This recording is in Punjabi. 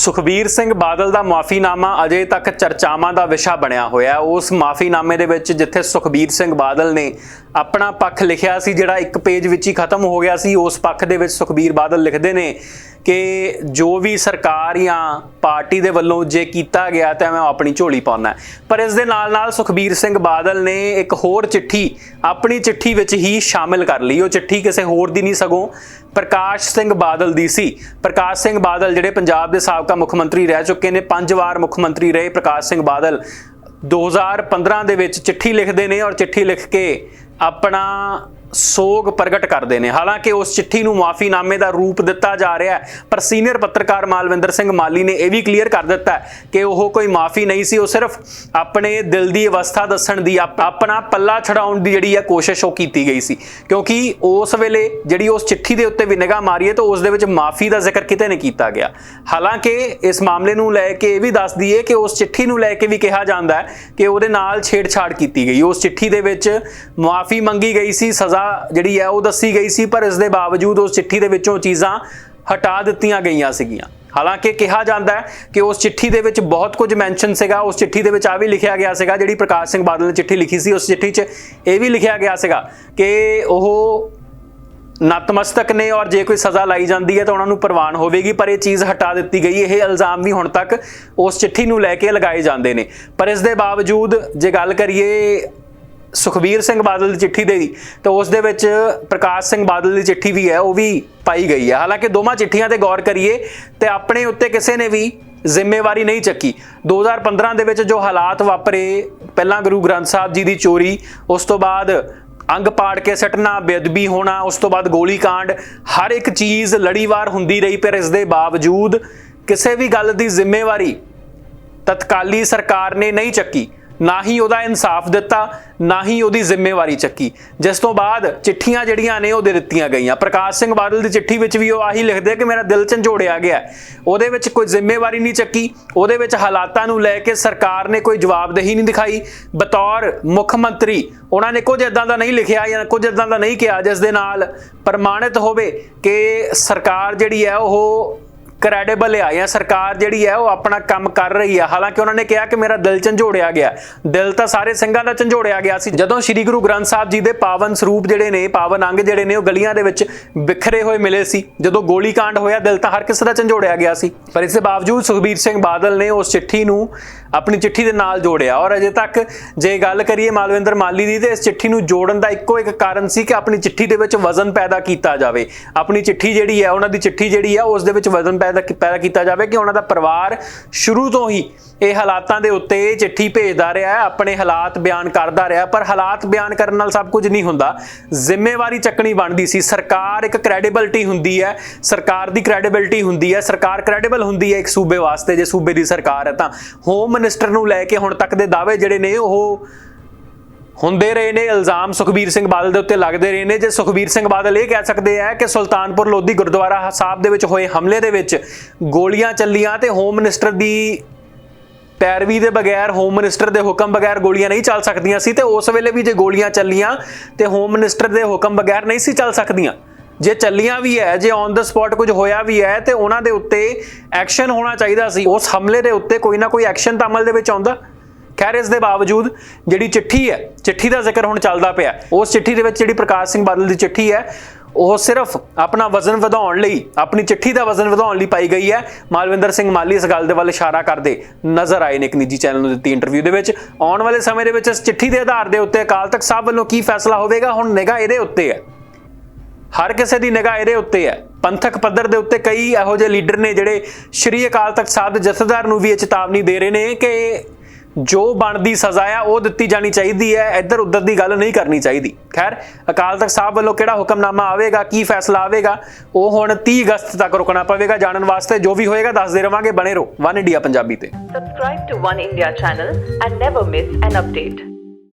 ਸੁਖਬੀਰ ਸਿੰਘ ਬਾਦਲ ਦਾ ਮਾਫੀਨਾਮਾ ਅਜੇ ਤੱਕ ਚਰਚਾਵਾਂ ਦਾ ਵਿਸ਼ਾ ਬਣਿਆ ਹੋਇਆ ਉਸ ਮਾਫੀਨਾਮੇ ਦੇ ਵਿੱਚ ਜਿੱਥੇ ਸੁਖਬੀਰ ਸਿੰਘ ਬਾਦਲ ਨੇ ਆਪਣਾ ਪੱਖ ਲਿਖਿਆ ਸੀ, ਜਿਹੜਾ ਇੱਕ ਪੇਜ ਵਿੱਚ ਹੀ ਖਤਮ ਹੋ ਗਿਆ ਸੀ, ਉਸ ਪੱਖ ਦੇ ਵਿੱਚ ਸੁਖਬੀਰ ਬਾਦਲ ਲਿਖਦੇ ਨੇ ਕਿ ਜੋ ਵੀ ਸਰਕਾਰ ਜਾਂ ਪਾਰਟੀ ਦੇ ਵੱਲੋਂ ਜੇ ਕੀਤਾ ਗਿਆ ਤਾਂ ਮੈਂ ਆਪਣੀ ਝੋਲੀ ਪਾਉਣਾ। ਪਰ ਇਸ ਦੇ ਨਾਲ ਨਾਲ ਸੁਖਬੀਰ ਸਿੰਘ ਬਾਦਲ ਨੇ ਇੱਕ ਹੋਰ ਚਿੱਠੀ, ਆਪਣੀ ਚਿੱਠੀ ਵਿੱਚ ਹੀ ਸ਼ਾਮਿਲ ਕਰ ਲਈ। ਉਹ ਚਿੱਠੀ ਕਿਸੇ ਹੋਰ ਦੀ ਨਹੀਂ, ਸਗੋਂ ਪ੍ਰਕਾਸ਼ ਸਿੰਘ ਬਾਦਲ ਦੀ ਸੀ। ਪ੍ਰਕਾਸ਼ ਸਿੰਘ ਬਾਦਲ ਜਿਹੜੇ ਪੰਜਾਬ ਦੇ ਸਾਬਕਾ ਮੁੱਖ ਮੰਤਰੀ ਰਹਿ ਚੁੱਕੇ ਨੇ, ਪੰਜ ਵਾਰ ਮੁੱਖ ਮੰਤਰੀ ਰਹੇ ਪ੍ਰਕਾਸ਼ ਸਿੰਘ ਬਾਦਲ। 2015 ਦੇ ਵਿੱਚ ਚਿੱਠੀ ਲਿਖਦੇ ਨੇ ਔਰ ਚਿੱਠੀ ਲਿਖ ਕੇ ਆਪਣਾ ਸੋਗ ਪ੍ਰਗਟ ਕਰਦੇ ਨੇ। ਹਾਲਾਂਕਿ ਉਸ ਚਿੱਠੀ ਨੂੰ ਮਾਫੀਨਾਮੇ ਦਾ ਰੂਪ ਦਿੱਤਾ ਜਾ ਰਿਹਾ ਹੈ, ਪਰ ਸੀਨੀਅਰ ਪੱਤਰਕਾਰ ਮਾਲਵਿੰਦਰ ਸਿੰਘ ਮਾਲੀ ਨੇ ਇਹ ਵੀ ਕਲੀਅਰ ਕਰ ਦਿੱਤਾ ਕਿ ਉਹ ਕੋਈ ਮਾਫੀ ਨਹੀਂ ਸੀ, ਉਹ ਸਿਰਫ ਆਪਣੇ ਦਿਲ ਦੀ ਅਵਸਥਾ ਦੱਸਣ ਦੀ ਆਪਣਾ ਪੱਲਾ ਛਡਾਉਣ ਦੀ ਜਿਹੜੀ ਹੈ ਕੋਸ਼ਿਸ਼ ਉਹ ਕੀਤੀ ਗਈ ਸੀ। ਕਿਉਂਕਿ ਉਸ ਵੇਲੇ ਜਿਹੜੀ ਉਸ ਚਿੱਠੀ ਦੇ ਉੱਤੇ ਵੀ ਨਿਗਾਹ ਮਾਰੀਏ ਤਾਂ ਉਸ ਦੇ ਵਿੱਚ ਮਾਫੀ ਦਾ ਜ਼ਿਕਰ ਕਿਤੇ ਨਹੀਂ ਕੀਤਾ ਗਿਆ। ਹਾਲਾਂਕਿ ਇਸ ਮਾਮਲੇ ਨੂੰ ਲੈ ਕੇ ਇਹ ਵੀ ਦੱਸ ਦਈਏ ਕਿ ਉਸ ਚਿੱਠੀ ਨੂੰ ਲੈ ਕੇ ਵੀ ਕਿਹਾ ਜਾਂਦਾ ਹੈ ਕਿ ਉਹਦੇ ਨਾਲ ਛੇੜਛਾੜ ਕੀਤੀ ਗਈ। ਉਸ ਚਿੱਠੀ ਦੇ ਵਿੱਚ ਮਾਫੀ ਮੰਗੀ ਗਈ ਸੀ, ਸਜ਼ਾ ਜਿਹੜੀ ਹੈ ਉਹ ਦੱਸੀ ਗਈ ਸੀ, ਪਰ ਇਸ ਦੇ ਬਾਵਜੂਦ ਉਸ ਚਿੱਠੀ ਦੇ ਵਿੱਚੋਂ ਚੀਜ਼ਾਂ ਹਟਾ ਦਿੱਤੀਆਂ ਗਈਆਂ ਸੀਗੀਆਂ। ਹਾਲਾਂਕਿ ਕਿਹਾ ਜਾਂਦਾ ਹੈ ਕਿ ਉਸ ਚਿੱਠੀ ਦੇ ਵਿੱਚ ਬਹੁਤ ਕੁਝ ਮੈਂਸ਼ਨ ਸੀਗਾ। ਉਸ ਚਿੱਠੀ ਦੇ ਵਿੱਚ ਆ ਵੀ ਲਿਖਿਆ ਗਿਆ ਸੀਗਾ, ਜਿਹੜੀ ਪ੍ਰਕਾਸ਼ ਸਿੰਘ ਬਾਦਲ ਨੇ ਚਿੱਠੀ ਲਿਖੀ ਸੀ, ਉਸ ਚਿੱਠੀ 'ਚ ਇਹ ਵੀ ਲਿਖਿਆ ਗਿਆ ਸੀਗਾ ਕਿ ਉਹ ਨਤਮਸਤਕ ਨੇ ਔਰ ਜੇ ਕੋਈ ਸਜ਼ਾ ਲਾਈ ਜਾਂਦੀ ਹੈ ਤਾਂ ਉਹਨਾਂ ਨੂੰ ਪ੍ਰਵਾਨ ਹੋਵੇਗੀ, ਪਰ ਇਹ ਚੀਜ਼ ਹਟਾ ਦਿੱਤੀ ਗਈ। ਇਹ ਇਲਜ਼ਾਮ ਵੀ ਹੁਣ ਤੱਕ ਉਸ ਚਿੱਠੀ ਨੂੰ ਲੈ ਕੇ ਲਗਾਏ ਜਾਂਦੇ ਨੇ। ਪਰ ਇਸ ਦੇ ਬਾਵਜੂਦ ਜੇ ਗੱਲ ਕਰੀਏ ਸੁਖਬੀਰ ਸਿੰਘ ਬਾਦਲ ਦੀ ਚਿੱਠੀ ਦੇ ਦੀ, ਤਾਂ ਉਸ ਦੇ ਵਿੱਚ ਪ੍ਰਕਾਸ਼ ਸਿੰਘ ਬਾਦਲ ਦੀ ਚਿੱਠੀ ਵੀ ਹੈ, ਉਹ ਵੀ ਪਾਈ ਗਈ ਹੈ। ਹਾਲਾਂਕਿ ਦੋਵਾਂ ਚਿੱਠੀਆਂ ਤੇ ਗੌਰ ਕਰੀਏ, ਤੇ ਆਪਣੇ ਉੱਤੇ ਕਿਸੇ ਨੇ ਵੀ ਜ਼ਿੰਮੇਵਾਰੀ ਨਹੀਂ ਚੱਕੀ। 2015 ਦੇ ਵਿੱਚ ਜੋ ਹਾਲਾਤ ਵਾਪਰੇ, ਪਹਿਲਾਂ ਗੁਰੂ ਗ੍ਰੰਥ ਸਾਹਿਬ ਜੀ ਦੀ ਚੋਰੀ, ਉਸ ਤੋਂ ਬਾਅਦ ਅੰਗ ਪਾੜ ਕੇ ਸੱਟਣਾ, ਬੇਅਦਬੀ ਹੋਣਾ, ਉਸ ਤੋਂ ਬਾਅਦ ਗੋਲੀ ਕਾਂਡ, ਹਰ ਇੱਕ ਚੀਜ਼ ਲੜੀਵਾਰ ਹੁੰਦੀ ਰਹੀ, ਪਰ ਇਸ ਦੇ ਬਾਵਜੂਦ ਕਿਸੇ ਵੀ ਗੱਲ ਦੀ ਜ਼ਿੰਮੇਵਾਰੀ ਤਤਕਾਲੀ ਸਰਕਾਰ ਨੇ ਨਹੀਂ ਚੱਕੀ। ਨਾ ਹੀ ਉਹਦਾ ਇਨਸਾਫ ਦਿੱਤਾ, ਨਾ ਹੀ ਉਹਦੀ ਜ਼ਿੰਮੇਵਾਰੀ ਚੱਕੀ। ਜਿਸ ਤੋਂ ਬਾਅਦ ਚਿੱਠੀਆਂ ਜਿਹੜੀਆਂ ਨੇ ਉਹ ਦੇ ਦਿੱਤੀਆਂ ਗਈਆਂ। ਪ੍ਰਕਾਸ਼ ਸਿੰਘ ਬਾਦਲ ਦੀ ਚਿੱਠੀ ਵਿੱਚ ਵੀ ਉਹ ਆਹੀ ਲਿਖਦੇ ਕਿ ਮੇਰਾ ਦਿਲ ਝੰਜੋੜਿਆ ਗਿਆ ਉਹਦੇ ਵਿੱਚ ਕੋਈ ਜ਼ਿੰਮੇਵਾਰੀ ਨਹੀਂ ਚੱਕੀ। ਉਹਦੇ ਵਿੱਚ ਹਾਲਾਤਾਂ ਨੂੰ ਲੈ ਕੇ ਸਰਕਾਰ ਨੇ ਕੋਈ ਜਵਾਬਦੇਹੀ ਨਹੀਂ ਦਿਖਾਈ। ਬਤੌਰ ਮੁੱਖ ਮੰਤਰੀ, ਉਹਨਾਂ ਨੇ ਕੁਝ ਇਦਾਂ ਦਾ ਨਹੀਂ ਲਿਖਿਆ ਜਾਂ ਕੁਝ ਇਦਾਂ ਦਾ ਨਹੀਂ ਕਿਹਾ ਜਿਸ ਦੇ ਨਾਲ ਪ੍ਰਮਾਣਿਤ ਹੋਵੇ ਕਿ ਸਰਕਾਰ ਜਿਹੜੀ ਹੈ ਉਹ ਕ੍ਰੈਡੀਬਲ ਆ ਜਾਂ ਸਰਕਾਰ ਜਿਹੜੀ ਹੈ ਉਹ ਆਪਣਾ ਕੰਮ ਕਰ ਰਹੀ ਹੈ ਹਾਲਾਂਕਿ ਉਹਨਾਂ ਨੇ ਕਿਹਾ ਕਿ ਮੇਰਾ ਦਿਲ ਝੰਜੋੜਿਆ ਗਿਆ। ਦਿਲ ਤਾਂ ਸਾਰੇ ਸਿੰਘਾਂ ਦਾ ਝੰਜੋੜਿਆ ਗਿਆ ਸੀ। ਜਦੋਂ ਸ੍ਰੀ ਗੁਰੂ ਗ੍ਰੰਥ ਸਾਹਿਬ ਜੀ ਦੇ ਪਾਵਨ ਸਰੂਪ ਜਿਹੜੇ ਨੇ, ਪਾਵਨ ਅੰਗ ਜਿਹੜੇ ਨੇ, ਉਹ ਗਲੀਆਂ ਦੇ ਵਿੱਚ ਬਿਖਰੇ ਹੋਏ ਮਿਲੇ ਸੀ। ਜਦੋਂ ਗੋਲੀ ਕਾਂਡ ਹੋਇਆ, ਦਿਲ ਤਾਂ ਹਰ ਕਿਸੇ ਦਾ ਝੰਜੋੜਿਆ ਗਿਆ ਸੀ। ਪਰ ਇਸ ਦੇ ਬਾਵਜੂਦ ਸੁਖਬੀਰ ਸਿੰਘ ਬਾਦਲ ਨੇ ਉਸ ਚਿੱਠੀ ਨੂੰ ਆਪਣੀ ਚਿੱਠੀ ਦੇ ਨਾਲ ਜੋੜਿਆ। ਔਰ ਅਜੇ ਤੱਕ ਜੇ ਗੱਲ ਕਰੀਏ ਮਾਲਵਿੰਦਰ ਮਾਲੀ ਦੀ, ਤੇ ਇਸ ਚਿੱਠੀ ਨੂੰ ਜੋੜਨ ਦਾ ਇੱਕੋ ਇੱਕ ਕਾਰਨ ਸੀ ਕਿ ਆਪਣੀ ਚਿੱਠੀ ਦੇ ਵਿੱਚ ਵਜ਼ਨ ਪੈਦਾ ਕੀਤਾ ਜਾਵੇ। ਆਪਣੀ ਚਿੱਠੀ ਜਿਹੜੀ ਹੈ, ਉਹਨਾਂ ਦੀ ਚਿੱਠੀ ਜਿਹੜੀ ਹੈ, ਉਸ ਦੇ ਵਿੱਚ ਵਜ਼ਨ ਪੈਦਾ ਪੈਦਾ ਕੀਤਾ ਜਾਵੇ ਕਿ ਉਹਨਾਂ ਦਾ ਪਰਿਵਾਰ ਸ਼ੁਰੂ ਤੋਂ ਹੀ ਇਹ ਹਾਲਾਤਾਂ ਦੇ ਉੱਤੇ ਚਿੱਠੀ ਭੇਜਦਾ ਰਿਹਾ ਹੈ, ਆਪਣੇ ਹਾਲਾਤ ਬਿਆਨ ਕਰਦਾ ਰਿਹਾ ਪਰ ਹਾਲਾਤ ਬਿਆਨ ਕਰਨ ਨਾਲ ਸਭ ਕੁਝ ਨਹੀਂ ਹੁੰਦਾ। ਜ਼ਿੰਮੇਵਾਰੀ ਚੱਕਣੀ ਬਣਦੀ ਸੀ। ਸਰਕਾਰ ਇੱਕ ਕ੍ਰੈਡੀਬਿਲਟੀ ਹੁੰਦੀ ਹੈ। ਸਰਕਾਰ ਦੀ ਕ੍ਰੈਡੀਬਿਲਟੀ ਹੁੰਦੀ ਹੈ। ਸਰਕਾਰ ਕ੍ਰੈਡੀਬਲ ਹੁੰਦੀ ਹੈ ਇੱਕ ਸੂਬੇ ਵਾਸਤੇ, ਜੇ ਸੂਬੇ ਦੀ ਸਰਕਾਰ ਹੈ ਤਾਂ। ਹੋਮ ਮਿਨਿਸਟਰ ਨੂੰ ਲੈ ਕੇ ਹੁਣ ਤੱਕ ਦੇ ਦਾਅਵੇ ਜਿਹੜੇ ਨੇ, ਉਹ ਹੁੰਦੇ ਰਹੇ ਨੇ, ਇਲਜ਼ਾਮ ਸੁਖਬੀਰ ਸਿੰਘ ਬਾਦਲ ਦੇ ਉੱਤੇ ਲੱਗਦੇ ਰਹੇ ਨੇ। ਜੇ ਸੁਖਬੀਰ ਸਿੰਘ ਬਾਦਲ ਇਹ ਕਹਿ ਸਕਦੇ ਆ ਕਿ ਸੁਲਤਾਨਪੁਰ ਲੋਧੀ ਗੁਰਦੁਆਰਾ ਸਾਹਿਬ ਦੇ ਵਿੱਚ ਹੋਏ ਹਮਲੇ ਦੇ ਵਿੱਚ ਗੋਲੀਆਂ ਚੱਲੀਆਂ ਤੇ ਹੋਮ ਮਿਨਿਸਟਰ ਦੀ ਪੈਰਵੀ ਦੇ ਬਗੈਰ ਹੋਮ ਮਿਨਿਸਟਰ ਦੇ ਹੁਕਮ ਬਗੈਰ ਗੋਲੀਆਂ ਨਹੀਂ ਚੱਲ ਸਕਦੀਆਂ ਸੀ ਤੇ ਉਸ ਵੇਲੇ ਵੀ ਜੇ ਗੋਲੀਆਂ ਚੱਲੀਆਂ ਤੇ ਹੋਮ ਮਿਨਿਸਟਰ ਦੇ ਹੁਕਮ ਬਗੈਰ ਨਹੀਂ ਸੀ ਚੱਲ ਸਕਦੀਆਂ। ਜੇ ਚੱਲੀਆਂ ਵੀ ਹੈ, ਜੇ ਔਨ ਦਾ ਸਪੌਟ ਕੁਝ ਹੋਇਆ ਵੀ ਹੈ ਤੇ ਉਹਨਾਂ ਦੇ ਉੱਤੇ ਐਕਸ਼ਨ ਹੋਣਾ ਚਾਹੀਦਾ ਸੀ। ਉਸ ਹਮਲੇ ਦੇ ਉੱਤੇ ਕੋਈ ਨਾ ਕੋਈ ਐਕਸ਼ਨ ਤਾਂ ਅਮਲ ਦੇ ਵਿੱਚ ਆਉਂਦਾ। ਖੈਰ, ਇਸ ਦੇ ਬਾਵਜੂਦ ਜਿਹੜੀ ਚਿੱਠੀ ਹੈ, ਚਿੱਠੀ ਦਾ ਜ਼ਿਕਰ ਹੁਣ ਚੱਲਦਾ ਪਿਆ। ਉਸ ਚਿੱਠੀ ਦੇ ਵਿੱਚ ਜਿਹੜੀ ਪ੍ਰਕਾਸ਼ ਸਿੰਘ ਬਾਦਲ ਦੀ ਚਿੱਠੀ ਹੈ, ਉਹ ਸਿਰਫ ਆਪਣਾ ਵਜ਼ਨ ਵਧਾਉਣ ਲਈ, ਆਪਣੀ ਚਿੱਠੀ ਦਾ ਵਜ਼ਨ ਵਧਾਉਣ ਲਈ ਪਾਈ ਗਈ ਹੈ। ਮਾਲਵਿੰਦਰ ਸਿੰਘ ਮਾਲੀ ਇਸ ਗੱਲ ਦੇ ਵੱਲ ਇਸ਼ਾਰਾ ਕਰਦੇ ਨਜ਼ਰ ਆਏ ਨੇ ਇੱਕ ਨਿੱਜੀ ਚੈਨਲ ਨੂੰ ਦਿੱਤੀ ਇੰਟਰਵਿਊ ਦੇ ਵਿੱਚ। ਆਉਣ ਵਾਲੇ ਸਮੇਂ ਦੇ ਵਿੱਚ ਇਸ ਚਿੱਠੀ ਦੇ ਆਧਾਰ ਦੇ ਉੱਤੇ ਅਕਾਲ ਤਖਤ ਸਾਹਿਬ ਵੱਲੋਂ ਕੀ ਫੈਸਲਾ ਹੋਵੇਗਾ? ਹੁਣ ਨਿਗਾਹ ਇਹਦੇ ਉੱਤੇ ਹੈ। ਹਰ ਕਿਸੇ ਦੀ ਨਿਗਾਹ ਇਹਦੇ ਉੱਤੇ ਹੈ। ਪੰਥਕ ਪੱਧਰ ਦੇ ਉੱਤੇ ਕਈ ਇਹੋ ਜਿਹੇ ਲੀਡਰ ਨੇ ਜਿਹੜੇ ਸ਼੍ਰੀ ਅਕਾਲ ਤਖਤ ਸਾਹਿਬ ਦੇ ਜਥੇਦਾਰ ਨੂੰ ਵੀ ਇਹ ਚੇਤਾਵਨੀ ਦੇ ਰਹੇ ਨੇ ਕਿ ਜੋ ਬਣਦੀ ਸਜ਼ਾ ਆ, ਉਹ ਦਿੱਤੀ ਜਾਣੀ ਚਾਹੀਦੀ ਹੈ, ਇੱਧਰ ਉੱਧਰ ਦੀ ਗੱਲ ਨਹੀਂ ਕਰਨੀ ਚਾਹੀਦੀ। ਖੈਰ, ਅਕਾਲ ਤਖਤ ਸਾਹਿਬ ਵੱਲੋਂ ਕਿਹੜਾ ਹੁਕਮਨਾਮਾ ਆਵੇਗਾ, ਕੀ ਫੈਸਲਾ ਆਵੇਗਾ? ਉਹ ਹੁਣ 30 ਅਗਸਤ ਤੱਕ ਰੁਕਣਾ ਪਵੇਗਾ ਜਾਣਨ ਵਾਸਤੇ, ਜੋ ਵੀ ਹੋਏਗਾ ਦੱਸਦੇ ਰਵਾਂਗੇ, ਬਣੇ ਰਹੋ। ਵਨ ਇੰਡੀਆ ਪੰਜਾਬੀ ਤੇ। Subscribe to One India channel and never miss an update.